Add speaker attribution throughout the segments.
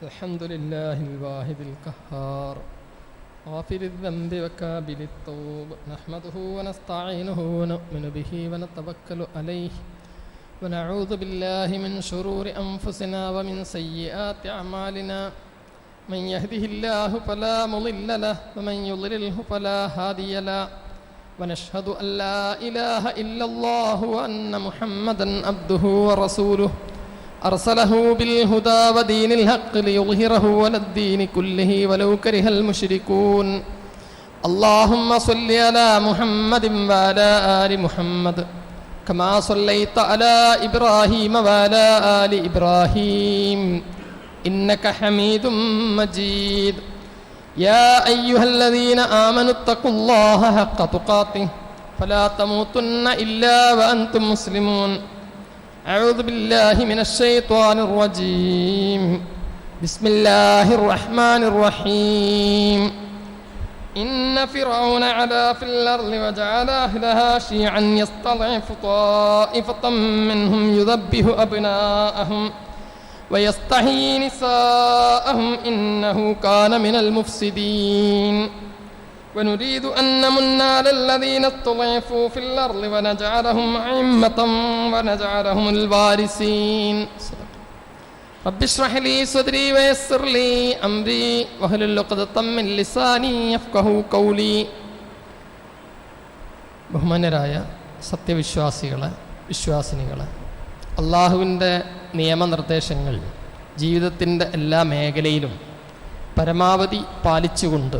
Speaker 1: الحمد لله الواحد القهار. غافر الذنب وكابل التوب. نحمده ونستعينه ونؤمن به ونتوكل عليه. ونعوذ بالله من شرور أنفسنا ومن سيئات أعمالنا. من يهده الله فلا مضل له ومن يضلله فلا هادي له. ونشهد أن لا إله إلا الله وأن محمدا عبده ورسوله. أرسله بالهدى ودين الحق ليظهره على الدين كله ولو كره المشركون اللهم صل على محمد وعلى آل محمد كما صليت على إبراهيم وعلى آل إبراهيم إنك حميد مجيد يا أيها الذين آمنوا اتقوا الله حق تقاته فلا تموتن إلا وأنتم مسلمون أعوذ بالله من الشيطان الرجيم. بسم الله الرحمن الرحيم. إن فرعون علا في الأرض وجعل أهلها شيعا يستضعف طائفة منهم يذبح أبناءهم ويستحيي نساءهم إنه كان من المفسدين. ونريد أن نمن على الذين استضعفوا في الأرض ونجعلهم أئمة ونجعلهم الوارثين رب اشرح لي صدري ويسر لي أمري واحلل عقدة من لساني يفقه قولي ബഹുമാന്യരായ സത്യവിശ്വാസികളെ വിശ്വാസിനികളെ അള്ളാഹുവിൻ്റെ നിയമനിർദ്ദേശങ്ങൾ ജീവിതത്തിൻ്റെ എല്ലാ മേഖലയിലും പരമാവധി പാലിച്ചുകൊണ്ട്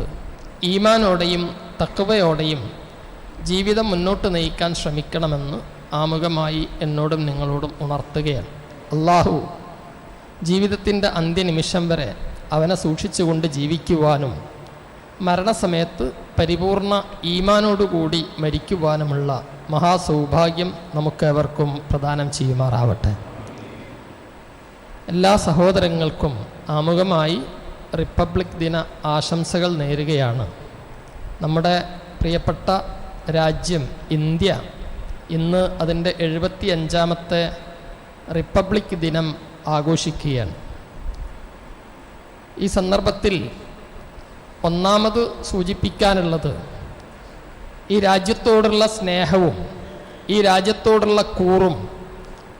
Speaker 1: ഈമാനോടെയും തക്കവയോടെയും ജീവിതം മുന്നോട്ട് നയിക്കാൻ ശ്രമിക്കണമെന്ന് ആമുഖമായി എന്നോടും നിങ്ങളോടും ഉണർത്തുകയാണ്. അള്ളാഹു ജീവിതത്തിന്റെ അന്ത്യനിമിഷം വരെ അവനെ സൂക്ഷിച്ചുകൊണ്ട് ജീവിക്കുവാനും മരണസമയത്ത് പരിപൂർണ ഈമാനോടുകൂടി മരിക്കുവാനുമുള്ള മഹാസൗഭാഗ്യം നമുക്കേവർക്കും പ്രദാനം ചെയ്യുമാറാവട്ടെ. എല്ലാ സഹോദരങ്ങൾക്കും ആമുഖമായി റിപ്പബ്ലിക് ദിന ആശംസകൾ നേരുകയാണ്. നമ്മുടെ പ്രിയപ്പെട്ട രാജ്യം ഇന്ത്യ ഇന്ന് അതിന്റെ എഴുപത്തി അഞ്ചാമത്തെ റിപ്പബ്ലിക് ദിനം ആഘോഷിക്കുകയാണ്. ഈ സന്ദർഭത്തിൽ ഒന്നാമത് സൂചിപ്പിക്കാനുള്ളത് ഈ രാജ്യത്തോടുള്ള സ്നേഹവും ഈ രാജ്യത്തോടുള്ള കൂറും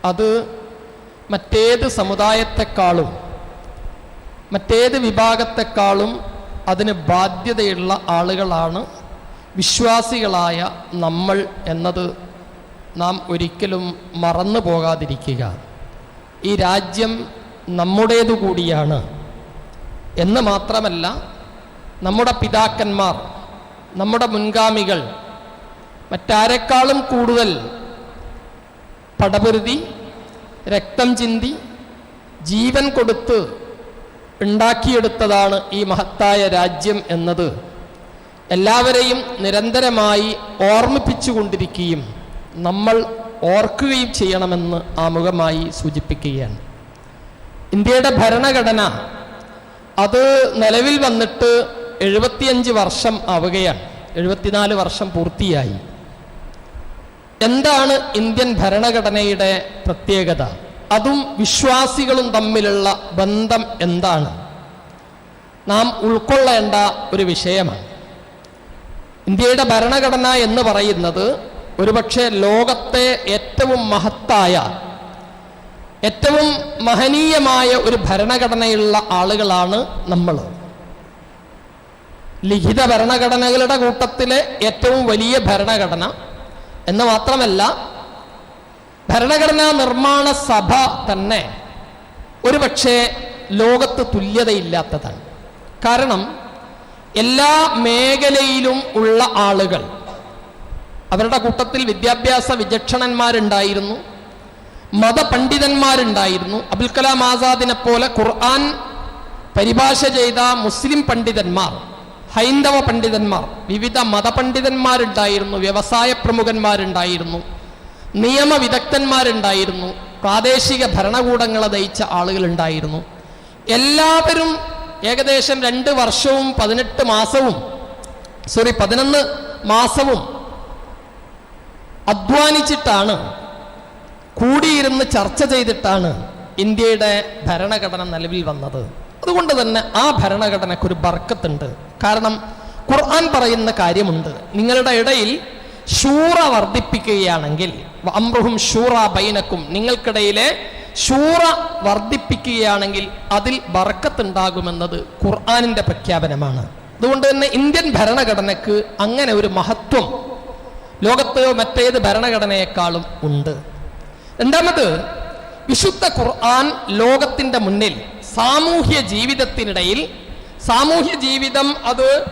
Speaker 1: അത് മറ്റേത് സമുദായത്തെക്കാളും മറ്റേത് വിഭാഗത്തെക്കാളും അതിന് ബാധ്യതയുള്ള ആളുകളാണ് വിശ്വാസികളായ നമ്മൾ എന്നത് നാം ഒരിക്കലും മറന്നു പോകാതിരിക്കുക. ഈ രാജ്യം നമ്മുടേതു കൂടിയാണ്. എന്ന് മാത്രമല്ല നമ്മുടെ പിതാക്കന്മാർ നമ്മുടെ മുൻഗാമികൾ മറ്റാരെക്കാളും കൂടുതൽ പടപൊരുതി രക്തം ചിന്തി ജീവൻ കൊടുത്ത് ഉണ്ടാക്കിയെടുത്തതാണ് ഈ മഹത്തായ രാജ്യം എന്നത്. എല്ലാവരെയും നിരന്തരമായി ഓർമ്മിപ്പിച്ചുകൊണ്ടിരിക്കുകയും നമ്മൾ ഓർക്കുകയും ചെയ്യണമെന്ന് ആമുഖമായി സൂചിപ്പിക്കുകയാണ്. ഇന്ത്യയുടെ ഭരണഘടന അത് നിലവിൽ വന്നിട്ട് എഴുപത്തിയഞ്ച് വർഷം ആവുകയാണ്. എഴുപത്തിനാല് വർഷം പൂർത്തിയായി. എന്താണ് ഇന്ത്യൻ ഭരണഘടനയുടെ പ്രത്യേകത? അതും വിശ്വാസികളും തമ്മിലുള്ള ബന്ധം എന്താണ്? നാം ഉൾക്കൊള്ളേണ്ട ഒരു വിഷയമാണ്. ഇന്ത്യയുടെ ഭരണഘടന എന്ന് പറയുന്നത് ഒരുപക്ഷെ ലോകത്തെ ഏറ്റവും മഹത്തായ ഏറ്റവും മഹനീയമായ ഒരു ഭരണഘടനയുള്ള ആളുകളാണ് നമ്മൾ. ലിഖിത ഭരണഘടനകളുടെ കൂട്ടത്തിലെ ഏറ്റവും വലിയ ഭരണഘടന എന്ന് മാത്രമല്ല ഭരണഘടനാ നിർമ്മാണ സഭ തന്നെ ഒരുപക്ഷെ ലോകത്ത് തുല്യതയില്ലാത്തതാണ്. കാരണം എല്ലാ മേഖലയിലും ഉള്ള ആളുകൾ അവരുടെ കൂട്ടത്തിൽ വിദ്യാഭ്യാസ വിചക്ഷണന്മാരുണ്ടായിരുന്നു മതപണ്ഡിതന്മാരുണ്ടായിരുന്നു. അബുൽ കലാം ആസാദിനെ പോലെ ഖുർആൻ പരിഭാഷ ചെയ്ത മുസ്ലിം പണ്ഡിതന്മാർ ഹൈന്ദവ പണ്ഡിതന്മാർ വിവിധ മതപണ്ഡിതന്മാരുണ്ടായിരുന്നു വ്യവസായ പ്രമുഖന്മാരുണ്ടായിരുന്നു. നിയമവിദഗ്ധന്മാരുണ്ടായിരുന്നു. പ്രാദേശിക ഭരണകൂടങ്ങളെ നയിച്ച ആളുകളുണ്ടായിരുന്നു. എല്ലാവരും ഏകദേശം രണ്ട് വർഷവും പതിനെട്ട് മാസവും സോറി പതിനൊന്ന് മാസവും അധ്വാനിച്ചിട്ടാണ് കൂടിയിരുന്ന് ചർച്ച ചെയ്തിട്ടാണ് ഇന്ത്യയുടെ ഭരണഘടന നിലവിൽ വന്നത്. അതുകൊണ്ട് തന്നെ ആ ഭരണഘടനക്കൊരു ബർക്കത്തുണ്ട്. കാരണം ഖുർആൻ പറയുന്ന കാര്യമുണ്ട്. നിങ്ങളുടെ ഇടയിൽ ശൂറ വർദ്ധിപ്പിക്കുകയാണെങ്കിൽ അമ്രുഹും ഷൂറ ബൈനക്കും. നിങ്ങൾക്കിടയിലെ ഷൂറ വർദ്ധിപ്പിക്കുകയാണെങ്കിൽ അതിൽ ബറക്കത്തുണ്ടാകുമെന്നത് ഖുർആാനിന്റെ പ്രഖ്യാപനമാണ്. അതുകൊണ്ട് തന്നെ ഇന്ത്യൻ ഭരണഘടനയ്ക്ക് അങ്ങനെ ഒരു മഹത്വം ലോകത്തെയോ മറ്റേത് ഭരണഘടനയെക്കാളും ഉണ്ട്. രണ്ടാമത് വിശുദ്ധ ഖുർആൻ ലോകത്തിന്റെ മുന്നിൽ സാമൂഹ്യ ജീവിതത്തിനിടയിൽ സാമൂഹ്യ ജീവിതം അത്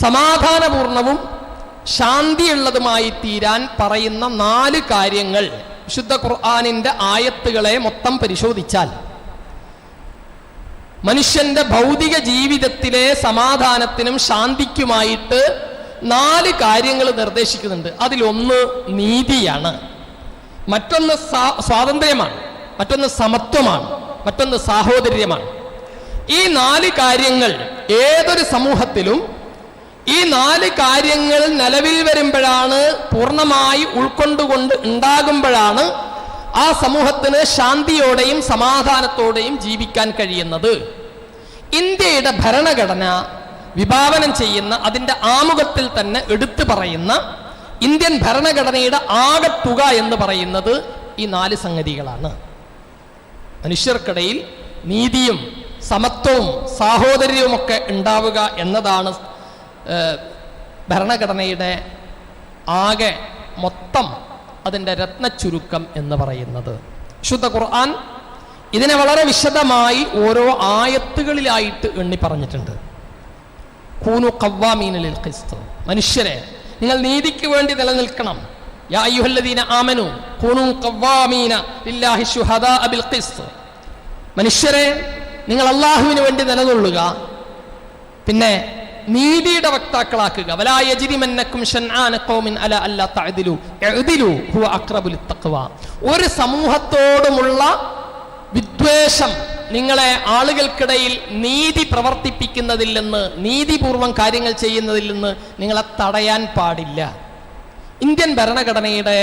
Speaker 1: സമാധാനപൂർണവും ശാന്തിയുള്ളതുമായി തീരാൻ പറയുന്ന നാല് കാര്യങ്ങൾ വിശുദ്ധ ഖുർആാനിന്റെ ആയത്തുകളെ മൊത്തം പരിശോധിച്ചാൽ മനുഷ്യന്റെ ഭൗതിക ജീവിതത്തിലെ സമാധാനത്തിനും ശാന്തിക്കുമായിട്ട് നാല് കാര്യങ്ങൾ നിർദ്ദേശിക്കുന്നുണ്ട്. അതിലൊന്ന് നീതിയാണ്. മറ്റൊന്ന് സ്വാതന്ത്ര്യമാണ്. മറ്റൊന്ന് സമത്വമാണ്. മറ്റൊന്ന് സാഹോദര്യമാണ്. ഈ നാല് കാര്യങ്ങൾ ഏതൊരു സമൂഹത്തിലും ഈ നാല് കാര്യങ്ങൾ നിലവിൽ വരുമ്പോഴാണ് പൂർണമായി ഉൾക്കൊണ്ടുകൊണ്ട് ഉണ്ടാകുമ്പോഴാണ് ആ സമൂഹത്തിന് ശാന്തിയോടെയും സമാധാനത്തോടെയും ജീവിക്കാൻ കഴിയുന്നത്. ഇന്ത്യയുടെ ഭരണഘടന വിഭാവനം ചെയ്യുന്ന അതിന്റെ ആമുഖത്തിൽ തന്നെ എടുത്തു പറയുന്ന ഇന്ത്യൻ ഭരണഘടനയുടെ ആകത്തുക എന്ന് പറയുന്നത് ഈ നാല് സംഗതികളാണ്. മനുഷ്യർക്കിടയിൽ നീതിയും സമത്വവും സാഹോദര്യവും ഒക്കെ ഉണ്ടാവുക എന്നതാണ് ഭരണഘടനയുടെ ആകെ മൊത്തം അതിന്റെ രത്നച്ചുരുക്കം എന്ന് പറയുന്നത്. ശുദ്ധ ഖുർആൻ ഇതിനെ വളരെ വിശദമായി ഓരോ ആയത്തുകളിലായിട്ട് എണ്ണി പറഞ്ഞിട്ടുണ്ട്. കൂനു കവ്വാമീനലിൽ ക്രിസ്തു മനുഷ്യരെ നിങ്ങൾ നീതിക്ക് വേണ്ടി നിലനിൽക്കണം. കൂനു മനുഷ്യരെ നിങ്ങൾ അള്ളാഹുവിന് വേണ്ടി നിലകൊള്ളുക. പിന്നെ നീതിയുടെ വക്താക്കളാക്കുക. ഒരു സമൂഹത്തോടുമുള്ള വിദ്വേഷം നിങ്ങളെ ആളുകൾക്കിടയിൽ നീതി പ്രവർത്തിപ്പിക്കുന്നതിൽ നിന്ന് നീതിപൂർവം കാര്യങ്ങൾ ചെയ്യുന്നതിൽ നിന്ന് നിങ്ങളെ തടയാൻ പാടില്ല. ഇന്ത്യൻ ഭരണഘടനയുടെ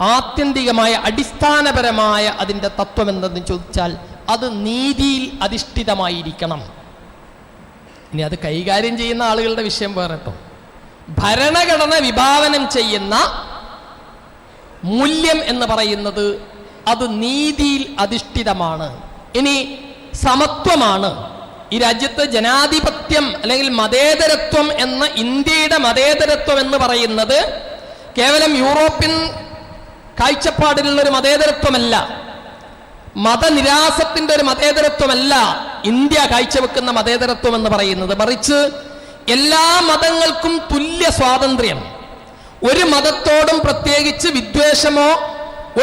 Speaker 1: ആത്യന്തികമായ അടിസ്ഥാനപരമായ അതിന്റെ തത്വം എന്തെന്ന് ചോദിച്ചാൽ അത് നീതിയിൽ അധിഷ്ഠിതമായിരിക്കണം. ഇനി അത് കൈകാര്യം ചെയ്യുന്ന ആളുകളുടെ വിഷയം വേറെ കേട്ടോ ഭരണഘടന വിഭാവനം ചെയ്യുന്ന മൂല്യം എന്ന് പറയുന്നത് അത് നീതിയിൽ അധിഷ്ഠിതമാണ്. ഇനി സമത്വമാണ്. ഈ രാജ്യത്ത് ജനാധിപത്യം അല്ലെങ്കിൽ മതേതരത്വം എന്ന ഇന്ത്യയുടെ മതേതരത്വം എന്ന് പറയുന്നത് കേവലം യൂറോപ്യൻ കാഴ്ചപ്പാടിലുള്ള ഒരു മതേതരത്വമല്ല. മതനിരാസത്തിന്റെ ഒരു മതേതരത്വമല്ല. ഇന്ത്യ കാഴ്ചവെക്കുന്ന മതേതരത്വം എന്ന് പറയുന്നത് മറിച്ച് എല്ലാ മതങ്ങൾക്കും തുല്യ സ്വാതന്ത്ര്യം. ഒരു മതത്തോടും പ്രത്യേകിച്ച് വിദ്വേഷമോ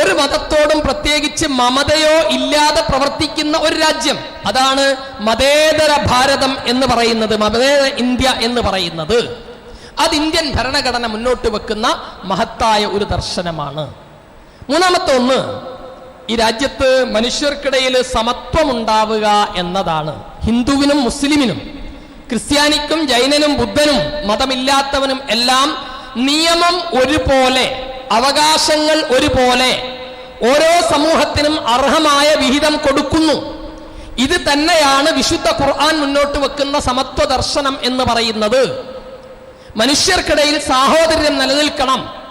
Speaker 1: ഒരു മതത്തോടും പ്രത്യേകിച്ച് മമതയോ ഇല്ലാതെ പ്രവർത്തിക്കുന്ന ഒരു രാജ്യം. അതാണ് മതേതര ഭാരതം എന്ന് പറയുന്നത് മതേതര ഇന്ത്യ എന്ന് പറയുന്നത്. അത് ഇന്ത്യൻ ഭരണഘടന മുന്നോട്ട് വെക്കുന്ന മഹത്തായ ഒരു ദർശനമാണ്. മൂന്നാമത്തെ ഒന്ന് ഈ രാജ്യത്ത് മനുഷ്യർക്കിടയിൽ സമത്വം ഉണ്ടാവുക എന്നതാണ്. ഹിന്ദുവിനും മുസ്ലിമിനും ക്രിസ്ത്യാനിക്കും ജൈനനും ബുദ്ധനും മതമില്ലാത്തവനും എല്ലാം നിയമം ഒരുപോലെ അവകാശങ്ങൾ ഒരുപോലെ ഓരോ സമൂഹത്തിനും അർഹമായ വിഹിതം കൊടുക്കുന്നു. ഇത് തന്നെയാണ് വിശുദ്ധ ഖുർആൻ മുന്നോട്ട് വെക്കുന്ന സമത്വ ദർശനം എന്ന് പറയുന്നത്. മനുഷ്യർക്കിടയിൽ സാഹോദര്യം നിലനിൽക്കണം.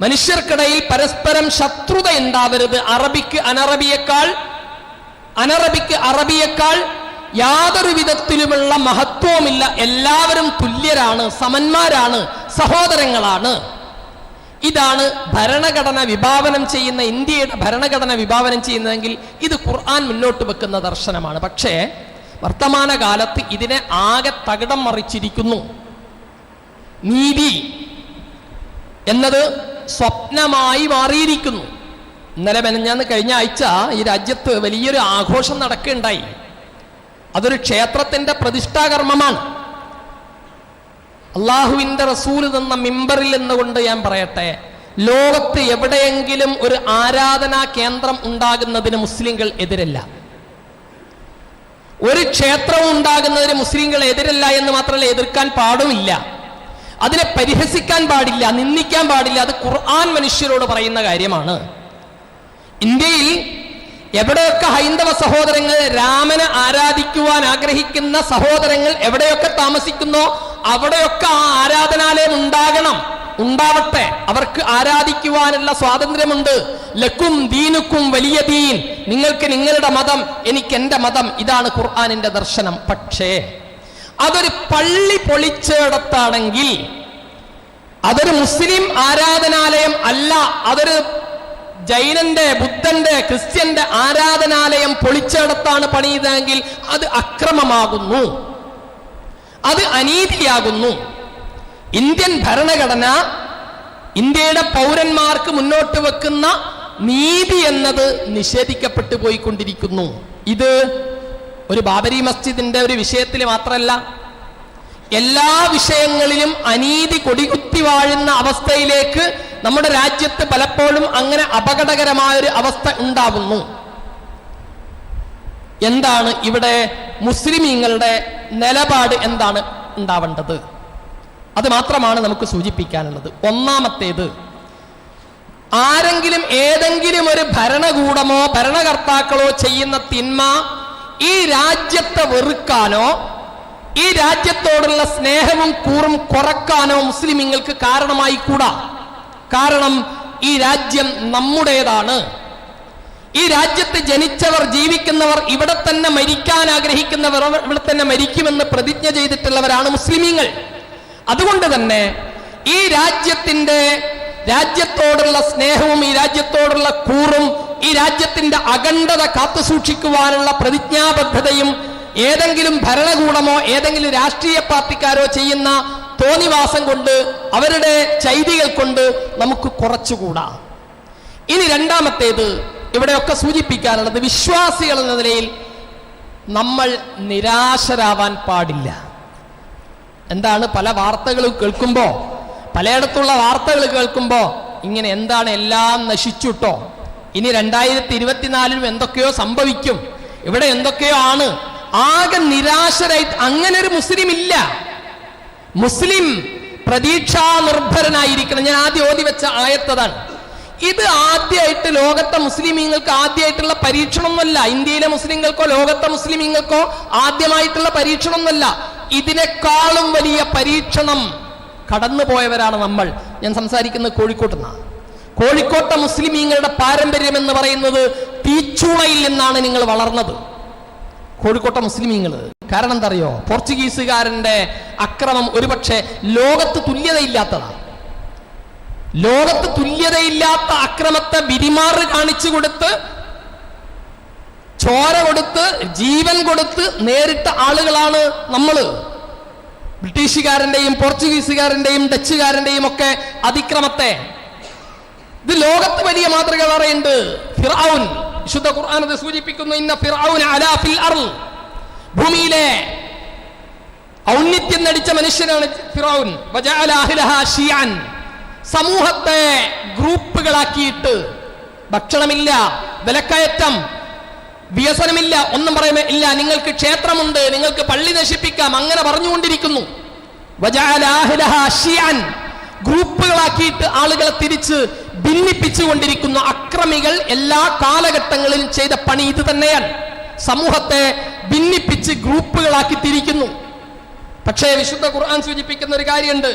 Speaker 1: മനുഷ്യർക്കിടയിൽ പരസ്പരം ശത്രുത ഉണ്ടാവരുത്. അറബിക്ക് അനറബിയേക്കാൾ അനറബിക്ക് അറബിയേക്കാൾ യാതൊരു വിധത്തിലുമുള്ള മഹത്വവുമില്ല. എല്ലാവരും തുല്യരാണ് സമന്മാരാണ് സഹോദരങ്ങളാണ്. ഇതാണ് ഭരണഘടന വിഭാവനം ചെയ്യുന്ന ഇന്ത്യയുടെ ഭരണഘടന വിഭാവനം ചെയ്യുന്നതെങ്കിൽ ഇത് ഖുർആൻ മുന്നോട്ട് വെക്കുന്ന ദർശനമാണ്. പക്ഷേ വർത്തമാന കാലത്ത് ഇതിനെ ആകെ തകിടം മറിച്ചിരിക്കുന്നു. നീതി എന്നത് സ്വപ്നമായി മാറിയിരിക്കുന്നു. ഇന്നലെ മെനഞ്ഞാന്ന് കഴിഞ്ഞ ആഴ്ച ഈ രാജ്യത്ത് വലിയൊരു ആഘോഷം നടക്കുകയുണ്ടായി. അതൊരു ക്ഷേത്രത്തിന്റെ പ്രതിഷ്ഠാകർമ്മമാണ്. അള്ളാഹുവിന്റെ റസൂൽ തന്ന മിമ്പറിൽ നിന്നുകൊണ്ട് ഞാൻ പറയട്ടെ ലോകത്ത് എവിടെയെങ്കിലും ഒരു ആരാധനാ കേന്ദ്രം ഉണ്ടാകുന്നതിന് മുസ്ലിങ്ങൾ എതിരല്ല. ഒരു ക്ഷേത്രവും ഉണ്ടാകുന്നതിന് മുസ്ലിങ്ങൾ എതിരല്ല എന്ന് മാത്രമല്ല എതിർക്കാൻ പാടുമില്ല. അതിനെ പരിഹസിക്കാൻ പാടില്ല നിന്ദിക്കാൻ പാടില്ല. അത് ഖുർആൻ മനുഷ്യരോട് പറയുന്ന കാര്യമാണ്. ഇന്ത്യയിൽ എവിടെയൊക്കെ ഹൈന്ദവ സഹോദരങ്ങൾ രാമനെ ആരാധിക്കുവാൻ ആഗ്രഹിക്കുന്ന സഹോദരങ്ങൾ എവിടെയൊക്കെ താമസിക്കുന്നോ അവിടെയൊക്കെ ആ ആരാധനാലയം ഉണ്ടാകണം. ഉണ്ടാവട്ടെ. അവർക്ക് ആരാധിക്കുവാനുള്ള സ്വാതന്ത്ര്യമുണ്ട്. ലക്കും ദീനുക്കും വലിയ ദീൻ. നിങ്ങൾക്ക് നിങ്ങളുടെ മതം എനിക്ക് എന്റെ മതം. ഇതാണ് ഖുർആാനിന്റെ ദർശനം. പക്ഷേ അതൊരു പള്ളി പൊളിച്ചിടത്താണെങ്കിൽ അതൊരു മുസ്ലിം ആരാധനാലയം അല്ല അതൊരു ജൈനന്റെ ബുദ്ധന്റെ ക്രിസ്ത്യന്റെ ആരാധനാലയം പൊളിച്ചിടത്താണ് പണിയതെങ്കിൽ അത് അക്രമമാകുന്നു. അത് അനീതിയാകുന്നു. ഇന്ത്യൻ ഭരണഘടന ഇന്ത്യയുടെ പൗരന്മാർക്ക് മുന്നോട്ട് വെക്കുന്ന നീതി എന്നത് നിഷേധിക്കപ്പെട്ടു പോയിക്കൊണ്ടിരിക്കുന്നു. ഇത് ഒരു ബാബരി മസ്ജിദിന്റെ ഒരു വിഷയത്തിൽ മാത്രമല്ല എല്ലാ വിഷയങ്ങളിലും അനീതി കൊടികുത്തി വാഴുന്ന അവസ്ഥയിലേക്ക് നമ്മുടെ രാജ്യത്ത് പലപ്പോഴും അങ്ങനെ അപകടകരമായ ഒരു അവസ്ഥ ഉണ്ടാകുന്നു എന്താണ് ഇവിടെ മുസ്ലിമീങ്ങളുടെ നിലപാട് എന്താണ് ഉണ്ടാവേണ്ടത്? അത് മാത്രമാണ് നമുക്ക് സൂചിപ്പിക്കാനുള്ളത്. ഒന്നാമത്തേത് ആരെങ്കിലും ഏതെങ്കിലും ഒരു ഭരണകൂടമോ ഭരണകർത്താക്കളോ ചെയ്യുന്ന തിന്മ ഈ രാജ്യത്തെ വെറുക്കാനോ ഈ രാജ്യത്തോടുള്ള സ്നേഹവും കൂറും കുറക്കാനോ മുസ്ലിമീങ്ങൾക്ക് കാരണമായി കൂടാ കാരണം ഈ രാജ്യം നമ്മുടേതാണ്. ഈ രാജ്യത്ത് ജനിച്ചവർ ജീവിക്കുന്നവർ ഇവിടെ തന്നെ മരിക്കാൻ ആഗ്രഹിക്കുന്നവർ ഇവിടെ തന്നെ മരിക്കുമെന്ന് പ്രതിജ്ഞ ചെയ്തിട്ടുള്ളവരാണ് മുസ്ലിമീങ്ങൾ. അതുകൊണ്ട് തന്നെ ഈ രാജ്യത്തിന്റെ രാജ്യത്തോടുള്ള സ്നേഹവും ഈ രാജ്യത്തോടുള്ള കൂറും ഈ രാജ്യത്തിന്റെ അഖണ്ഡത കാത്തു സൂക്ഷിക്കുവാനുള്ള പ്രതിജ്ഞാബദ്ധതയും ഏതെങ്കിലും ഭരണകൂടമോ ഏതെങ്കിലും രാഷ്ട്രീയ പാർട്ടിക്കാരോ ചെയ്യുന്ന തോന്നിവാസം കൊണ്ട് അവരുടെ ചൈതികൾ കൊണ്ട് നമുക്ക് കുറച്ചുകൂടാ. ഇനി രണ്ടാമത്തേത് ഇവിടെയൊക്കെ സൂചിപ്പിക്കാനുള്ളത് വിശ്വാസികൾ എന്ന നിലയിൽ നമ്മൾ നിരാശരാവാൻ പാടില്ല. എന്താണ് പല വാർത്തകളും കേൾക്കുമ്പോ പലയിടത്തുള്ള വാർത്തകൾ കേൾക്കുമ്പോൾ ഇങ്ങനെ എന്താണ് എല്ലാം നശിച്ചുട്ടോ ഇനി രണ്ടായിരത്തി ഇരുപത്തിനാലിലും എന്തൊക്കെയോ സംഭവിക്കും. ഇവിടെ എന്തൊക്കെയോ ആണ്. ആകെ നിരാശരായിട്ട് അങ്ങനെ ഒരു മുസ്ലിം ഇല്ല മുസ്ലിം പ്രതീക്ഷാ നിർഭരനായിരിക്കണം ഞാൻ ആദ്യം ഓതി വെച്ച ആയത്തതാണ്. ഇത് ആദ്യമായിട്ട് ലോകത്തെ മുസ്ലിമീങ്ങൾക്ക് ആദ്യമായിട്ടുള്ള പരീക്ഷണമൊന്നുമല്ല. ഇന്ത്യയിലെ മുസ്ലിങ്ങൾക്കോ ലോകത്തെ മുസ്ലിമീങ്ങൾക്കോ ആദ്യമായിട്ടുള്ള പരീക്ഷണമൊന്നുമല്ല. ഇതിനേക്കാളും വലിയ പരീക്ഷണം കടന്നുപോയവരാണ് നമ്മൾ. ഞാൻ സംസാരിക്കുന്നത് കോഴിക്കോട്ട് നിന്നാണ് കോഴിക്കോട്ടെ മുസ്ലിമീങ്ങളുടെ പാരമ്പര്യം എന്ന് പറയുന്നത് തീച്ചൂളയിൽ നിന്നാണ് നിങ്ങൾ വളർന്നത്. കോഴിക്കോട്ടെ മുസ്ലിമീങ്ങൾ. കാരണം എന്താ അറിയോ പോർച്ചുഗീസുകാരന്റെ അക്രമം ഒരുപക്ഷെ ലോകത്ത് തുല്യതയില്ലാത്തതാണ്. ലോകത്ത് തുല്യതയില്ലാത്ത അക്രമത്തെ വിരിമാറ് കാണിച്ചു കൊടുത്ത് ചോര കൊടുത്ത് ജീവൻ കൊടുത്ത് നേരിട്ട ആളുകളാണ് നമ്മൾ. ബ്രിട്ടീഷുകാരന്റെയും പോർച്ചുഗീസുകാരന്റെയും ഡച്ചുകാരന്റെയും ഒക്കെ അതിക്രമത്തെ ഇത് ലോകത്ത് വലിയ മാതൃക പറയുന്നുണ്ട് ഫിറഔൻ വിശുദ്ധ ഖുർആൻ അത് സൂചിപ്പിക്കുന്നു. ഇന്ന ഫിറൌൻ അലാ ഫിൽ ഭൂമിയിലെ ഔന്നിത്യം നടിച്ച മനുഷ്യനാണ് ഫിറഔൻ വജഅല അഹ്ലഹ ഷിയാൻ. സമൂഹത്തെ ഗ്രൂപ്പുകളാക്കിയിട്ട് ഭക്ഷണമില്ല വിലക്കയറ്റം വികസനമില്ല ഒന്നും പറയുമേ ഇല്ല നിങ്ങൾക്ക് ക്ഷേത്രമുണ്ട് നിങ്ങൾക്ക് പള്ളി നശിപ്പിക്കാം അങ്ങനെ പറഞ്ഞുകൊണ്ടിരിക്കുന്നു. ഗ്രൂപ്പുകളാക്കിയിട്ട് ആളുകളെ തിരിച്ച് ഭിന്നിപ്പിച്ചുകൊണ്ടിരിക്കുന്ന. അക്രമികൾ എല്ലാ കാലഘട്ടങ്ങളിലും ചെയ്ത പണി ഇത് തന്നെയാണ്. സമൂഹത്തെ ഭിന്നിപ്പിച്ച് ഗ്രൂപ്പുകളാക്കി തിരിക്കുന്നു. പക്ഷേ വിശുദ്ധ ഖുർആൻ സൂചിപ്പിക്കുന്ന ഒരു കാര്യമുണ്ട്.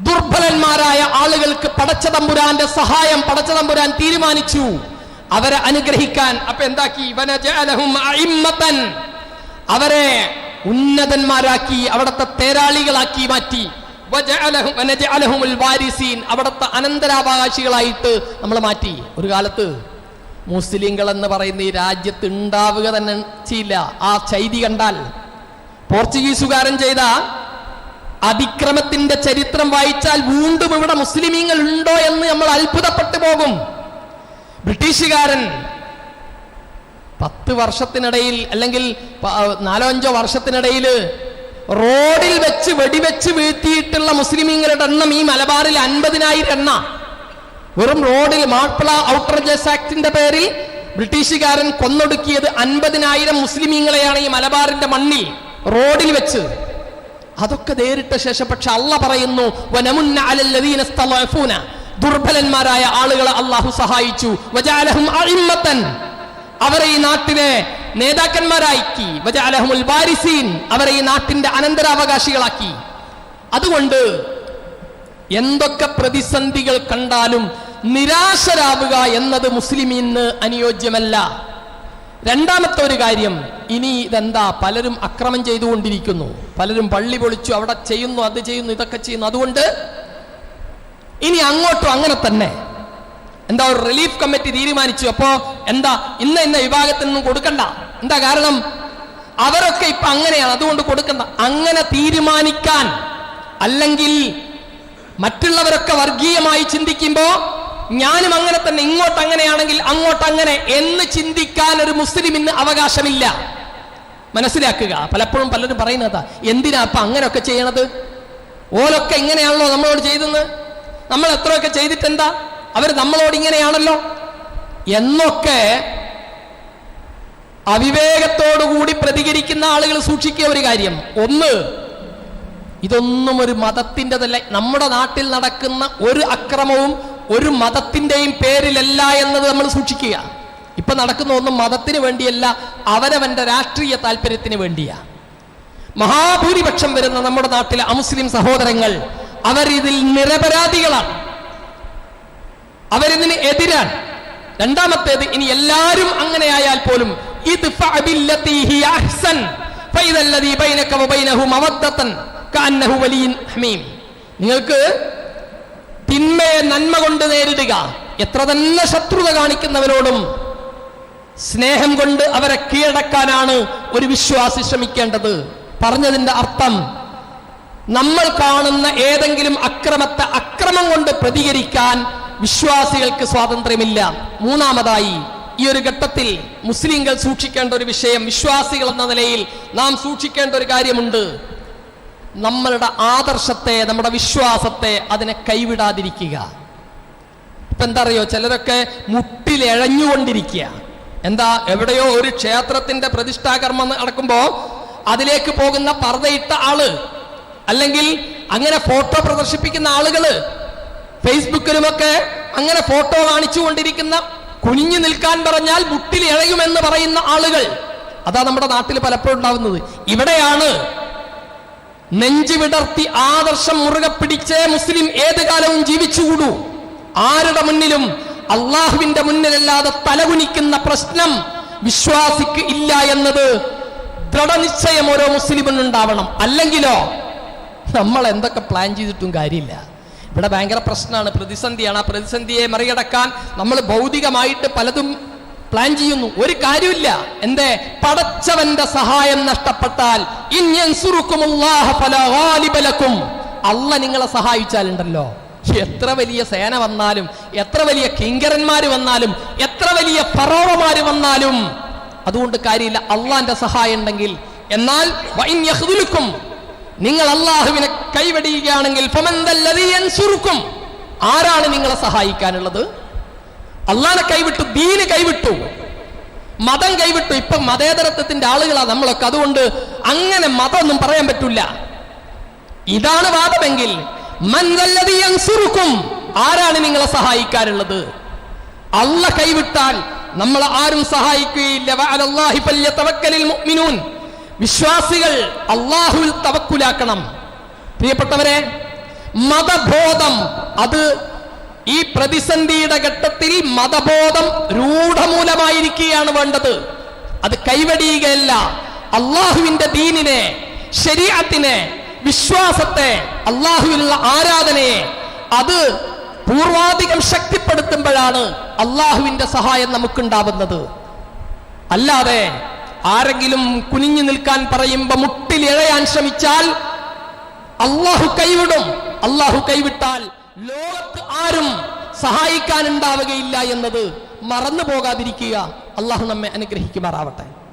Speaker 1: ദുർബലന്മാരായ ആളുകൾക്ക് പടച്ചതമ്പുരാന്റെ സഹായം പടച്ചതമ്പുരാൻ തീരുമാനിച്ചു. അവരെ അനുഗ്രഹിക്കാൻ അപ്പൊ എന്താക്കി? അവരെ ഉന്നതന്മാരാക്കി അവിടുത്തെ തേരാളികളാക്കി മാറ്റി. അവിടുത്തെ അനന്തരാവകാശികളായിട്ട് നമ്മൾ മാറ്റി. ഒരു കാലത്ത് മുസ്ലിങ്ങൾ എന്ന് പറയുന്ന ഈ രാജ്യത്ത് ഉണ്ടാവുക തന്നെ ചെയ്യില്ല. ആ ചൈതി കണ്ടാൽ പോർച്ചുഗീസുകാരൻ ചെയ്ത അതിക്രമത്തിന്റെ ചരിത്രം വായിച്ചാൽ വീണ്ടും ഇവിടെ മുസ്ലിമീങ്ങൾ ഉണ്ടോ എന്ന് നമ്മൾ അത്ഭുതപ്പെട്ടു പോകും. ബ്രിട്ടീഷുകാരൻ പത്ത് വർഷത്തിനിടയിൽ അല്ലെങ്കിൽ നാലോ അഞ്ചോ വർഷത്തിനിടയിൽ റോഡിൽ വെച്ച് വെടിവെച്ച് വീഴ്ത്തിയിട്ടുള്ള മുസ്ലിമീങ്ങളുടെ എണ്ണം ഈ മലബാറിൽ അൻപതിനായിരം എണ്ണ. വെറും റോഡിൽ മാർപ്പിള ഔട്ടർ ജസ് ആക്ടിന്റെ പേരിൽ ബ്രിട്ടീഷുകാരൻ കൊന്നൊടുക്കിയത് അൻപതിനായിരം മുസ്ലിമീങ്ങളെയാണ് ഈ മലബാറിന്റെ മണ്ണിൽ റോഡിൽ വെച്ച്. അതൊക്കെ നേരിട്ട ശേഷം പക്ഷെ അല്ല പറയുന്നു ദുർബലന്മാരായ ആളുകളെ അള്ളാഹു സഹായിച്ചു. അവരെ ഈ നാട്ടിലെ നേതാക്കന്മാരാക്കി. അവരെ ഈ നാട്ടിന്റെ അനന്തരാവകാശികളാക്കി. അതുകൊണ്ട് എന്തൊക്കെ പ്രതിസന്ധികൾ കണ്ടാലും നിരാശരാവുക എന്നത് മുസ്ലിമീന്ന് അനുയോജ്യമല്ല. രണ്ടാമത്തെ ഒരു കാര്യം ഇനി ഇതെന്താ? പലരും അക്രമം ചെയ്തുകൊണ്ടിരിക്കുന്നു. പലരും പള്ളി പൊളിച്ചു അവിടെ ചെയ്യുന്നു അത് ചെയ്യുന്നു ഇതൊക്കെ ചെയ്യുന്നു. അതുകൊണ്ട് ഇനി അങ്ങോട്ടും അങ്ങനെ തന്നെ. എന്താ ഒരു റിലീഫ് കമ്മിറ്റി തീരുമാനിച്ചു? അപ്പോ എന്താ ഇന്ന ഇന്ന വിഭാഗത്തിൽ നിന്നും കൊടുക്കണ്ട. എന്താ കാരണം? അവരൊക്കെ ഇപ്പൊ അങ്ങനെയാണ് അതുകൊണ്ട് കൊടുക്കണ്ട അങ്ങനെ തീരുമാനിക്കാൻ അല്ലെങ്കിൽ മറ്റുള്ളവരൊക്കെ വർഗീയമായി ചിന്തിക്കുമ്പോ ഞാനും അങ്ങനെ തന്നെ ഇങ്ങോട്ട് അങ്ങനെയാണെങ്കിൽ അങ്ങോട്ട് അങ്ങനെ എന്ന് ചിന്തിക്കാൻ ഒരു മുസ്ലിമിന് അവകാശമില്ല. മനസ്സിലാക്കുക. പലപ്പോഴും പലരും പറയുന്നതാ എന്തിനാ അപ്പൊ അങ്ങനെയൊക്കെ ചെയ്യണത്? ഓലൊക്കെ ഇങ്ങനെയാണല്ലോ നമ്മളോട് ചെയ്തെന്ന്? നമ്മൾ എത്രയൊക്കെ ചെയ്തിട്ടെന്താ? അവർ നമ്മളോട് ഇങ്ങനെയാണല്ലോ? എന്നൊക്കെ അവിവേകത്തോടുകൂടി പ്രതികരിക്കുന്ന ആളുകൾ സൂക്ഷിക്കുക ഒരു കാര്യം. ഒന്ന് ഇതൊന്നും ഒരു മതത്തിന്റെതല്ല. നമ്മുടെ നാട്ടിൽ നടക്കുന്ന ഒരു അക്രമവും ഒരു മതത്തിന്റെയും പേരിലല്ല എന്നത് നമ്മൾ സൂക്ഷിക്കുക. ഇപ്പൊ നടക്കുന്ന ഒന്നും മതത്തിന് വേണ്ടിയല്ല അവരവന്റെ രാഷ്ട്രീയ താല്പര്യത്തിന് വേണ്ടിയാ. മഹാഭൂരിപക്ഷം വരുന്ന നമ്മുടെ നാട്ടിലെ അമുസ്ലിം സഹോദരങ്ങൾ അവരിതിൽ നിരപരാധികളാണ്. അവരിതിന് എതിരാണ്. രണ്ടാമത്തേത് ഇനി എല്ലാവരും അങ്ങനെയായാൽ പോലും നിങ്ങൾക്ക് തിന്മയെ നന്മ കൊണ്ട് നേരിടുക. എത്ര തന്നെ ശത്രുത കാണിക്കുന്നവരോടും സ്നേഹം കൊണ്ട് അവരെ കീഴടക്കാനാണ് ഒരു വിശ്വാസി ശ്രമിക്കേണ്ടത്. പറഞ്ഞതിന്റെ അർത്ഥം നമ്മൾ കാണുന്ന ഏതെങ്കിലും അക്രമത്തെ അക്രമം കൊണ്ട് പ്രതികരിക്കാൻ വിശ്വാസികൾക്ക് സ്വാതന്ത്ര്യമില്ല. മൂന്നാമതായി ഈ ഒരു ഘട്ടത്തിൽ മുസ്ലിങ്ങൾ സൂക്ഷിക്കേണ്ട ഒരു വിഷയം വിശ്വാസികൾ എന്ന നിലയിൽ നാം സൂക്ഷിക്കേണ്ട ഒരു കാര്യമുണ്ട്. നമ്മളുടെ ആദർശത്തെ നമ്മുടെ വിശ്വാസത്തെ അതിനെ കൈവിടാതിരിക്കുക. ഇപ്പൊ എന്താ അറിയോ? ചിലരൊക്കെ മുട്ടിലെഴഞ്ഞുകൊണ്ടിരിക്കുക. എന്താ എവിടെയോ ഒരു ക്ഷേത്രത്തിന്റെ പ്രതിഷ്ഠാകർമ്മം നടക്കുമ്പോ അതിലേക്ക് പോകുന്ന പർദ്ദയിട്ട ആൾ അല്ലെങ്കിൽ അങ്ങനെ ഫോട്ടോ പ്രദർശിപ്പിക്കുന്ന ആളുകൾ ഫേസ്ബുക്കിലുമൊക്കെ അങ്ങനെ ഫോട്ടോ കാണിച്ചു കൊണ്ടിരിക്കുന്ന കുനിഞ്ഞു നിൽക്കാൻ പറഞ്ഞാൽ മുട്ടിൽ ഇഴയുമെന്ന് പറയുന്ന ആളുകൾ. അതാ നമ്മുടെ നാട്ടിൽ പലപ്പോഴും ഉണ്ടാവുന്നത്. ഇവിടെയാണ് നെഞ്ചു വിടർത്തി ആദർശം മുറുകെ പിടിച്ചേ മുസ്ലിം ഏത് കാലവും ജീവിച്ചുകൂടൂ. ആരുടെ മുന്നിലും അള്ളാഹുവിന്റെ മുന്നിലല്ലാതെ തലകുനിക്കുന്ന പ്രശ്നം വിശ്വാസിക്ക് ഇല്ല എന്നത് ദൃഢനിശ്ചയം ഓരോ മുസ്ലിമിനുണ്ടാവണം അല്ലെങ്കിലോ നമ്മൾ എന്തൊക്കെ പ്ലാൻ ചെയ്തിട്ടും കാര്യമില്ല. ഇവിടെ ഭയങ്കര പ്രശ്നമാണ്. പ്രതിസന്ധിയാണ്. ആ പ്രതിസന്ധിയെ മറികടക്കാൻ നമ്മൾ ഭൗതികമായിട്ട് പലതും പ്ലാൻ ചെയ്യുന്നു. ഒരു കാര്യമില്ല. എന്തേ? പടച്ചവന്റെ സഹായം നഷ്ടപ്പെട്ടാൽ ഇൻ. അല്ല നിങ്ങളെ സഹായിച്ചാലുണ്ടല്ലോ. എത്ര വലിയ സേന വന്നാലും എത്ര വലിയ കിങ്കരന്മാര് വന്നാലും എത്ര വലിയ ഫറോവമാര് വന്നാലും അതുകൊണ്ട് കാര്യമില്ല. അള്ളാന്റെ സഹായം ഉണ്ടെങ്കിൽ എന്നാൽ നിങ്ങൾ അള്ളാഹുവിനെ കൈവടിയുകയാണെങ്കിൽ ആരാണ് നിങ്ങളെ സഹായിക്കാനുള്ളത്? അള്ളാനെ കൈവിട്ടു ദീന് കൈവിട്ടു മതം കൈവിട്ടു. ഇപ്പൊ മതേതരത്വത്തിന്റെ ആളുകളാണ് നമ്മളൊക്കെ. അതുകൊണ്ട് അങ്ങനെ മതമൊന്നും പറയാൻ പറ്റില്ല ഇതാണ് വാദമെങ്കിൽ ആരാണ് നിങ്ങളെ സഹായിക്കാനുള്ളത്? അല്ല കൈവിട്ടാൽ നമ്മൾ ആരും സഹായിക്കുകയില്ല. വിശ്വാസികൾ അള്ളാഹുവിൽ തവക്കുലാക്കണം. പ്രിയപ്പെട്ടവരെ മതബോധം അത് ഈ പ്രതിസന്ധിയുടെ ഘട്ടത്തിൽ മതബോധം രൂഢമൂലമായിരിക്കുകയാണ് വേണ്ടത്. അത് കൈവടിയുകയല്ല. അള്ളാഹുവിന്റെ ദീനിനെ ശരീരത്തിനെ വിശ്വാസത്തെ അള്ളാഹുവിനുള്ള ആരാധനയെ അത് പൂർവാധികം ശക്തിപ്പെടുത്തുമ്പോഴാണ് അള്ളാഹുവിന്റെ സഹായം നമുക്കുണ്ടാവുന്നത്. അല്ലാതെ ആരെങ്കിലും കുനിഞ്ഞു നിൽക്കാൻ പറയുമ്പോ മുട്ടിൽ ഇഴയാൻ ശ്രമിച്ചാൽ അള്ളാഹു കൈവിടും. അള്ളാഹു കൈവിട്ടാൽ ലോകത്ത് ആരും സഹായിക്കാൻ ഉണ്ടാവുകയില്ല എന്നത് മറന്നു പോകാതിരിക്കുക അള്ളാഹു നമ്മെ അനുഗ്രഹിക്കുമാറാവട്ടെ.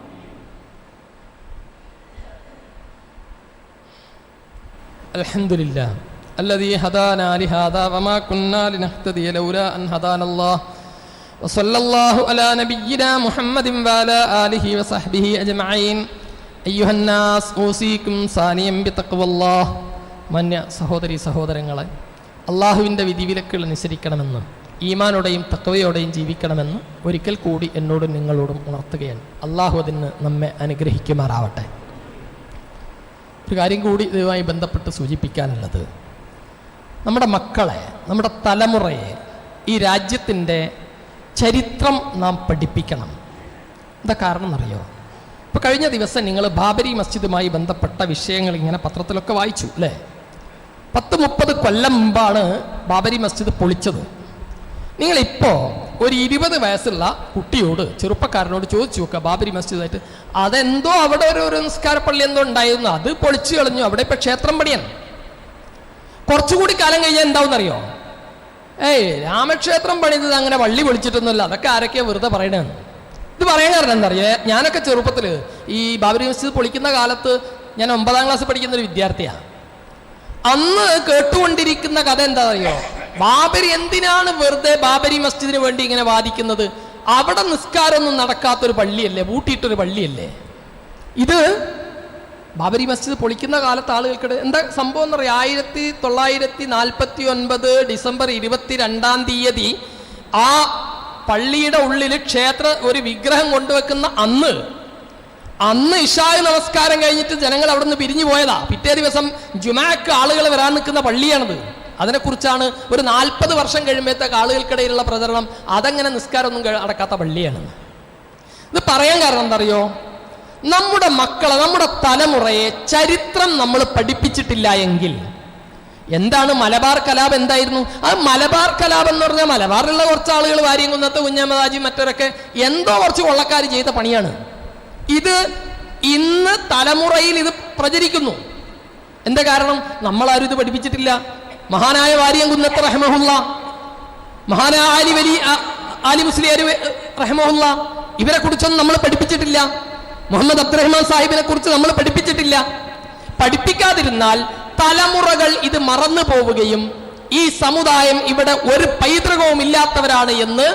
Speaker 1: الحمد لله الذي هدانا لهذا وما كنا لنهتدي لولا أن هدانا الله وصلى الله على نبينا محمد وعلى آله وصحبه أجمعين أيها الناس أوصيكم ثانيا بتقوى الله മന്യ സഹോദരി സഹോദരങ്ങളെ അള്ളാഹുവിന്റെ വിധിവിലക്കുകൾ അനുസരിക്കണമെന്ന് ഈമാനോടെയും തക്കവയോടെയും ജീവിക്കണമെന്ന് ഒരിക്കൽ കൂടി എന്നോടും നിങ്ങളോടും ഉണർത്തുകയാണ് അള്ളാഹു അതിന് നമ്മെ അനുഗ്രഹിക്കുമാറാവട്ടെ ഒരു കാര്യം കൂടി ഇതുമായി ബന്ധപ്പെട്ട് സൂചിപ്പിക്കാനുള്ളത്. നമ്മുടെ മക്കളെ നമ്മുടെ തലമുറയെ ഈ രാജ്യത്തിന്റെ ചരിത്രം നാം പഠിപ്പിക്കണം. എന്താ കാരണം എന്നറിയോ? ഇപ്പോൾ കഴിഞ്ഞ ദിവസം നിങ്ങൾ ബാബരി മസ്ജിദുമായി ബന്ധപ്പെട്ട വിഷയങ്ങൾ ഇങ്ങനെ പത്രത്തിലൊക്കെ വായിച്ചു അല്ലേ? പത്ത് മുപ്പത് കൊല്ലം മുമ്പാണ് ബാബരി മസ്ജിദ് പൊളിച്ചത്. നിങ്ങളിപ്പോൾ ഒരു ഇരുപത് വയസ്സുള്ള കുട്ടിയോട് ചെറുപ്പക്കാരനോട് ചോദിച്ചു നോക്കുക ബാബരി മസ്ജിദായിട്ട് അതെന്തോ അവിടെ ഒരു ഒരു നിസ്കാരപ്പള്ളി എന്തോ ഉണ്ടായിരുന്നു അത് പൊളിച്ചു കളഞ്ഞു അവിടെ ഇപ്പം ക്ഷേത്രം പണിയാണ്. കുറച്ചുകൂടി കാലം കഴിഞ്ഞാൽ എന്താവുന്നറിയോ? ഏയ് രാമക്ഷേത്രം പണിതത് അങ്ങനെ വള്ളി പൊളിച്ചിട്ടൊന്നുമില്ല അതൊക്കെ ആരൊക്കെയാ വെറുതെ പറയണേന്ന് ഇത് പറയാൻ കാരണം എന്താ അറിയോ ഞാനൊക്കെ ചെറുപ്പത്തിൽ ഈ ബാബരി മസ്ജിദ് പൊളിക്കുന്ന കാലത്ത് ഞാൻ ഒമ്പതാം ക്ലാസ് പഠിക്കുന്ന ഒരു വിദ്യാർത്ഥിയാണ് അന്ന് കേട്ടുകൊണ്ടിരിക്കുന്ന കഥ എന്താ അറിയോ? ബാബരി എന്തിനാണ് വെറുതെ ബാബരി മസ്ജിദിന് വേണ്ടി ഇങ്ങനെ വാദിക്കുന്നത്? അവിടെ നിസ്കാരമൊന്നും നടക്കാത്തൊരു പള്ളിയല്ലേ? പൂട്ടിയിട്ടൊരു പള്ളിയല്ലേ? ഇത് ബാബരി മസ്ജിദ് പൊളിക്കുന്ന കാലത്ത് ആളുകൾക്കിടെ എന്താ സംഭവം എന്ന് പറയാം? ആയിരത്തി തൊള്ളായിരത്തി നാൽപ്പത്തി ഒൻപത് ഡിസംബർ ഇരുപത്തി രണ്ടാം തീയതി ആ പള്ളിയുടെ ഉള്ളിൽ ക്ഷേത്ര ഒരു വിഗ്രഹം കൊണ്ടുവെക്കുന്ന അന്ന് അന്ന് ഇഷായ നമസ്കാരം കഴിഞ്ഞിട്ട് ജനങ്ങൾ അവിടെ നിന്ന് പിരിഞ്ഞു പോയതാ. പിറ്റേ ദിവസം ജുമാക്ക് ആളുകൾ വരാൻ നിൽക്കുന്ന പള്ളിയാണത്. അതിനെക്കുറിച്ചാണ് ഒരു നാൽപ്പത് വർഷം കഴിയുമ്പോഴത്തേക്ക് ആളുകൾക്കിടയിലുള്ള പ്രചരണം അതങ്ങനെ നിസ്കാരമൊന്നും അടക്കാത്ത പള്ളിയാണ്. ഇത് പറയാൻ കാരണം എന്തറിയോ നമ്മുടെ മക്കളെ നമ്മുടെ തലമുറയെ ചരിത്രം നമ്മൾ പഠിപ്പിച്ചിട്ടില്ല എങ്കിൽ എന്താണ് മലബാർ കലാപം എന്തായിരുന്നു? ആ മലബാർ കലാപം എന്ന് പറഞ്ഞാൽ മലബാറിലുള്ള കുറച്ച് ആളുകൾ വാര്യംകുന്നത്ത് കുഞ്ഞമ്മദാജി മറ്റവരൊക്കെ എന്തോ കുറച്ച് കൊള്ളക്കാർ ചെയ്ത പണിയാണ്. ഇത് ഇന്ന് തലമുറയിൽ ഇത് പ്രചരിക്കുന്നു. എന്താ കാരണം? നമ്മളാരും ഇത് പഠിപ്പിച്ചിട്ടില്ല. മഹാനായ വാര്യം കുന്നത്ത് റഹ്മഹുല്ല മഹാനായ ആലി വലി ആലി മുസ്ലിയാർ റഹ്മഹുല്ല ഇവരെ കുറിച്ചൊന്നും നമ്മൾ പഠിപ്പിച്ചിട്ടില്ല. മുഹമ്മദ് അബ്ദുറഹ്മാൻ സാഹിബിനെ കുറിച്ച് നമ്മൾ പഠിപ്പിച്ചിട്ടില്ല. പഠിപ്പിക്കാതിരുന്നാൽ തലമുറകൾ ഇത് മറന്നു പോവുകയും ഈ സമുദായം ഇവിടെ ഒരു പൈതൃകവും ഇല്ലാത്തവരാണ് എന്ന്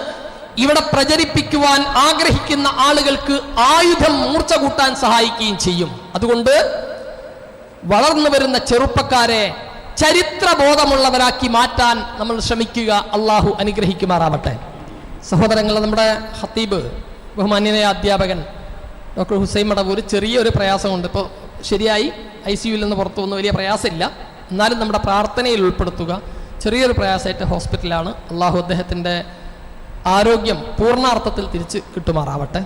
Speaker 1: ഇവിടെ പ്രചരിപ്പിക്കുവാൻ ആഗ്രഹിക്കുന്ന ആളുകൾക്ക് ആയുധം മൂർച്ച കൂട്ടാൻ സഹായിക്കുകയും ചെയ്യും. അതുകൊണ്ട് വളർന്നു വരുന്ന ചെറുപ്പക്കാരെ ചരിത്രബോധമുള്ളവരാക്കി മാറ്റാൻ നമ്മൾ ശ്രമിക്കുക അള്ളാഹു അനുഗ്രഹിക്കുമാറാവട്ടെ. സഹോദരങ്ങൾ നമ്മുടെ ഹത്തീബ് ബഹുമാന്യനായ അധ്യാപകൻ ഡോക്ടർ ഹുസൈൻ മടവൂർ ചെറിയൊരു പ്രയാസമുണ്ട്. ഇപ്പോൾ ശരിയായി ഐ സി നിന്ന് പുറത്തു വന്ന് വലിയ പ്രയാസമില്ല. എന്നാലും നമ്മുടെ പ്രാർത്ഥനയിൽ ഉൾപ്പെടുത്തുക. ചെറിയൊരു പ്രയാസമായിട്ട് ഹോസ്പിറ്റലാണ് അള്ളാഹു അദ്ദേഹത്തിന്റെ ആരോഗ്യം പൂർണാർത്ഥത്തിൽ തിരിച്ച് കിട്ടുമാറാവട്ടെ.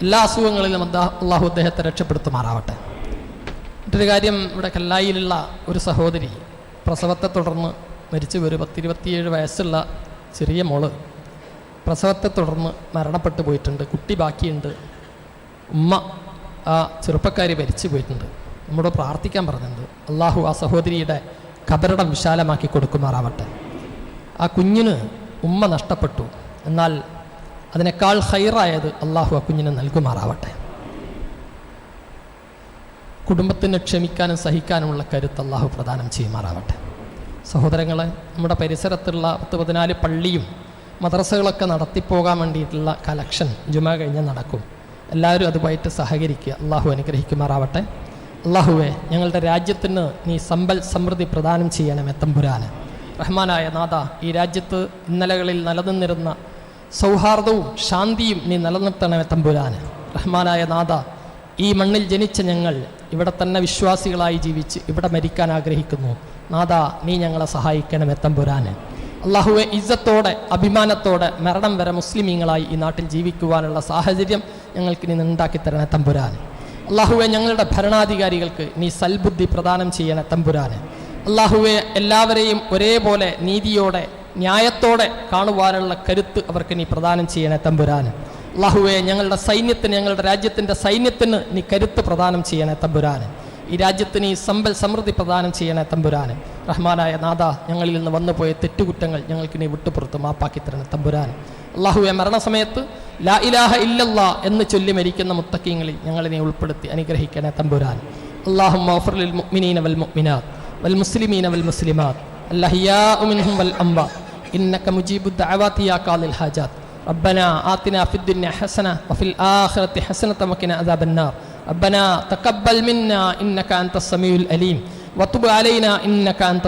Speaker 1: എല്ലാ അസുഖങ്ങളിലും അള്ളാഹു അദ്ദേഹത്തെ രക്ഷപ്പെടുത്തുമാറാവട്ടെ. മറ്റൊരു കാര്യം ഇവിടെ കല്ലായിലുള്ള ഒരു സഹോദരി പ്രസവത്തെ തുടർന്ന് മരിച്ചു ഒരു പത്തിരുപത്തിയേഴ് വയസ്സുള്ള ചെറിയ മോൾ. പ്രസവത്തെ തുടർന്ന് മരണപ്പെട്ടു പോയിട്ടുണ്ട്. കുട്ടി ബാക്കിയുണ്ട്. ഉമ്മ ആ ചെറുപ്പക്കാരി മരിച്ചു പോയിട്ടുണ്ട്. നമ്മോട് പ്രാർത്ഥിക്കാൻ പറഞ്ഞിട്ടുണ്ട്. അള്ളാഹു ആ സഹോദരിയുടെ കബരടം വിശാലമാക്കി കൊടുക്കുമാറാവട്ടെ. ആ കുഞ്ഞിന് ഉമ്മ നഷ്ടപ്പെട്ടു. എന്നാൽ അതിനേക്കാൾ ഹൈറായത് അള്ളാഹു ആ കുഞ്ഞിന് നൽകുമാറാവട്ടെ. കുടുംബത്തിന് ക്ഷമിക്കാനും സഹിക്കാനുമുള്ള കരുത്ത് അള്ളാഹു പ്രദാനം ചെയ്യുമാറാവട്ടെ. സഹോദരങ്ങളെ നമ്മുടെ പരിസരത്തുള്ള പത്ത് പതിനാല് പള്ളിയും മദ്രസകളൊക്കെ നടത്തിപ്പോകാൻ വേണ്ടിയിട്ടുള്ള കലക്ഷൻ ജുമ കഴിഞ്ഞ് നടക്കും. എല്ലാവരും അതുമായിട്ട് സഹകരിക്കുക. അള്ളാഹു അനുഗ്രഹിക്കുമാറാവട്ടെ. അള്ളാഹുവെ ഞങ്ങളുടെ രാജ്യത്തിന് നീ സമ്പൽ സമൃദ്ധി പ്രദാനം ചെയ്യണമേ തമ്പുരാന്. റഹ്മാനായ നാഥ ഈ രാജ്യത്ത് ഇന്നലകളിൽ നിലനിന്നിരുന്ന സൗഹാർദ്ദവും ശാന്തിയും നീ നിലനിർത്തണമേ തമ്പുരാന്. റഹ്മാനായ നാഥ ഈ മണ്ണിൽ ജനിച്ച ഞങ്ങൾ ഇവിടെ തന്നെ വിശ്വാസികളായി ജീവിച്ച് ഇവിടെ മരിക്കാൻ ആഗ്രഹിക്കുന്നു. നാദാ നീ ഞങ്ങളെ സഹായിക്കണം എത്തമ്പുരാന് അള്ളാഹുവെ ഇജ്ജത്തോടെ അഭിമാനത്തോടെ മരണം വരെ മുസ്ലിമീങ്ങളായി ഈ നാട്ടിൽ ജീവിക്കുവാനുള്ള സാഹചര്യം ഞങ്ങൾക്ക് നീ ഉണ്ടാക്കി തരണം തമ്പുരാന്. അള്ളാഹുവെ ഞങ്ങളുടെ ഭരണാധികാരികൾക്ക് നീ സൽബുദ്ധി പ്രദാനം ചെയ്യണ തമ്പുരാന്. അള്ളാഹുവെ എല്ലാവരെയും ഒരേപോലെ നീതിയോടെ ന്യായത്തോടെ കാണുവാനുള്ള കരുത്ത് അവർക്ക് നീ പ്രദാനം ചെയ്യണ തമ്പുരാന്. അള്ളാഹുവെ ഞങ്ങളുടെ സൈന്യത്തിന് ഞങ്ങളുടെ രാജ്യത്തിന്റെ സൈന്യത്തിന് നീ കരുത്ത് പ്രദാനം ചെയ്യണേ തമ്പുരാന്. ഈ രാജ്യത്തിന് ഈ സമ്പൽ സമൃദ്ധി പ്രദാനം ചെയ്യണേ തമ്പുരാന്. റഹ്മാനായ നാഥ ഞങ്ങളിൽ നിന്ന് വന്നുപോയ തെറ്റുകുറ്റങ്ങൾ ഞങ്ങൾക്ക് നീ വിട്ടുപുറത്ത് മാപ്പാക്കി തരണം തമ്പുരാന്. അള്ളാഹുവെ മരണസമയത്ത് ലാ ഇലാഹ ഇല്ലല്ലാ എന്ന് ചൊല്ലി മരിക്കുന്ന മുത്തക്കീങ്ങളിൽ ഞങ്ങളെ നീ ഉൾപ്പെടുത്തി അനുഗ്രഹിക്കണേ തമ്പുരാൻ അള്ളാഹു മഫറുൽ മുഅ്മിനീന വൽ മുഅ്മിനാത്ത് വൽ മുസ്ലിമീന വൽ മുസ്ലിമാത്ത്. അല്ലഹിയാ മിൻഹും വൽ അംബ ഇന്നക മുജീബു ദഅവാതിയാ കാലിൽ ഹാജാത്ത്. ربنا آتنا في الدنيا حسنة وفي الآخرة حسنة وقنا عذاب النار. ربنا تقبل منا إنك أنت السميع الأليم وتب علينا إنك أنت